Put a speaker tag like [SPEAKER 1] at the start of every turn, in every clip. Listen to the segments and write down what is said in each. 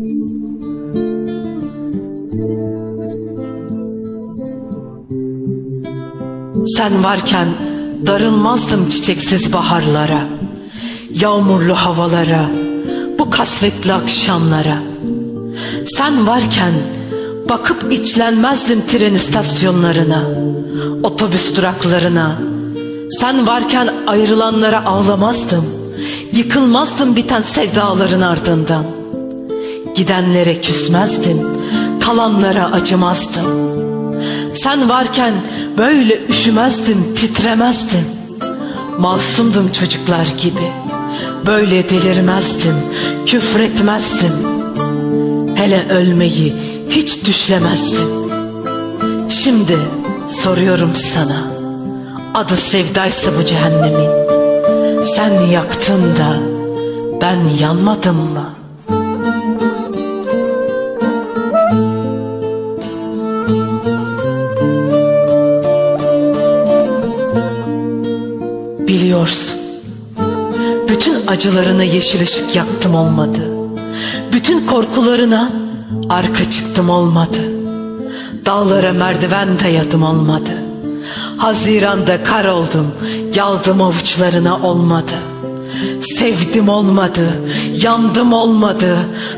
[SPEAKER 1] Sen varken darılmazdım çiçeksiz baharlara, yağmurlu havalara, bu kasvetli akşamlara. Sen varken bakıp içlenmezdim tren istasyonlarına, otobüs duraklarına. Sen varken ayrılanlara ağlamazdım, yıkılmazdım biten sevdaların ardından. Gidenlere küsmezdim, kalanlara acımazdım. Sen varken böyle üşümezdim, titremezdim. Masumdum çocuklar gibi. Böyle delirmezdim, küfretmezdim. Hele ölmeyi hiç düşlemezdim. Şimdi soruyorum sana. Adı sevdaysa bu cehennemin. Sen yaktın da ben yanmadım mı? Biliyorsun. Bütün acılarına yeşil ışık yaktım olmadı. Bütün korkularına arka çıktım olmadı. Dağlara merdiven dayadım olmadı. Haziranda kar oldum, yaldım avuçlarına olmadı. Sevdim olmadı, yandım olmadı,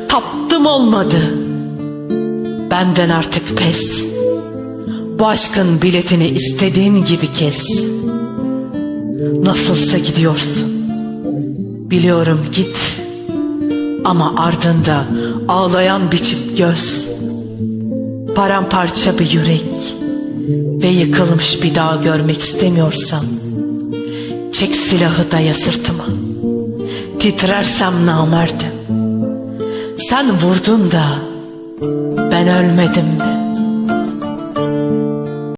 [SPEAKER 1] taptım olmadı. Benden artık pes. Bu aşkın biletini istediğin gibi kes. Nasılsa gidiyorsun. Biliyorum git. Ama ardında ağlayan bir çift göz. Paramparça bir yürek. Ve yıkılmış bir dağ görmek istemiyorsan. Çek silahı daya sırtıma. Titrersem namerdim. Sen vurdun da ben ölmedim mi?